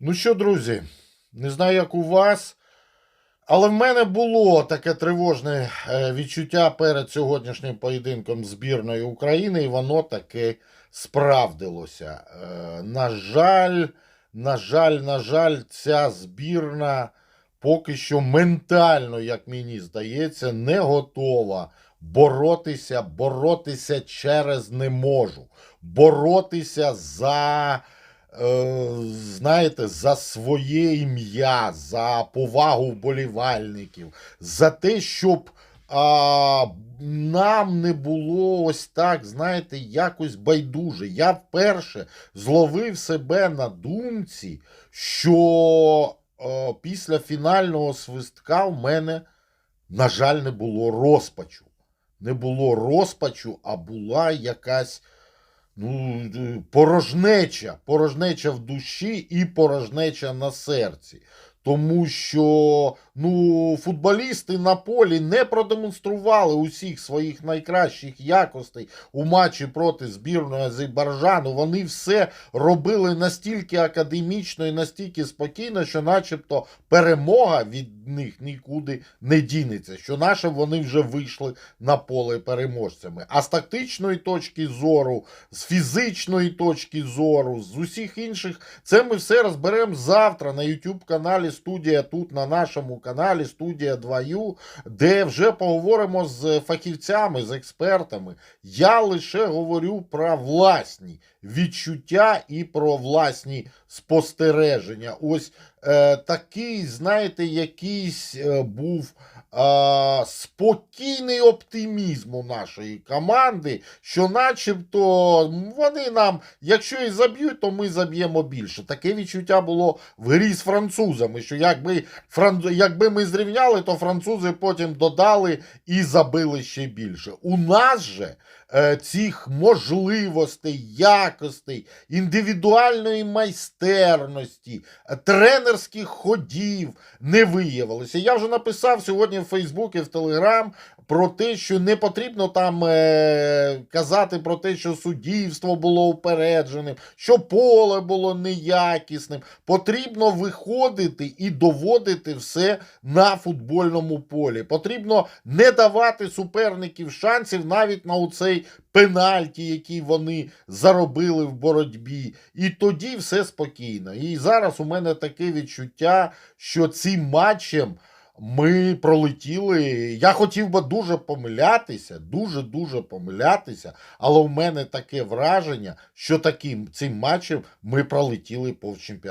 Ну що, друзі, не знаю, як у вас, але в мене було таке тривожне е, відчуття перед сьогоднішнім поєдинком збірної України, і воно таки справдилося. Е, На жаль, на жаль, на жаль, ця збірна поки що ментально, як мені здається, не готова боротися, боротися через не можу, боротися за знаєте, за своє ім'я, за повагу вболівальників, за те, щоб а, нам не було ось так, знаєте, якось байдуже. Я вперше зловив себе на думці, що е, після фінального свистка в мене, на жаль, не було розпачу. Не було розпачу, а була якась ну, е, порожнеча, порожнеча в душі і порожнеча на серці. Тому що ну, футболісти на полі не продемонстрували усіх своїх найкращих якостей у матчі проти збірної Азербайджану. Вони все робили настільки академічно і настільки спокійно, що, начебто, перемога від них нікуди не дінеться. Що наше вони вже вийшли на поле переможцями. А з тактичної точки зору, з фізичної точки зору, з усіх інших, це ми все розберемо завтра на YouTube каналі Студія тут на нашому каналі Студія 2U, де вже поговоримо з фахівцями, з експертами. Я лише говорю про власні відчуття і про власні спостереження. Ось такий, знаєте, якийсь е, був е, спокійний оптимізм у нашої команди, що начебто вони нам, якщо і заб'ють, то ми заб'ємо більше. Таке відчуття було в грі з французами, що якби, якби ми зрівняли, то французи потім додали і забили ще більше. У нас же е, цих можливостей, якостей, індивідуальної майстерності, е, тренерських ходів не виявилося. Я вже написав сьогодні в Фейсбук і в Телеграм про те, що не потрібно там е, казати про те, що суддівство було упередженим, що поле було неякісним. Потрібно виходити і доводити все на футбольному полі. Потрібно не давати суперників шансів навіть на оцей пенальті, який вони заробили в боротьбі. І тоді все спокійно. І зараз у мене таке відчуття, що цим матчем. Ми пролетіли. Я хотів би дуже помилятися, дуже-дуже помилятися, але у мене таке враження, що таким цим матчем ми пролетіли повчемпіонату.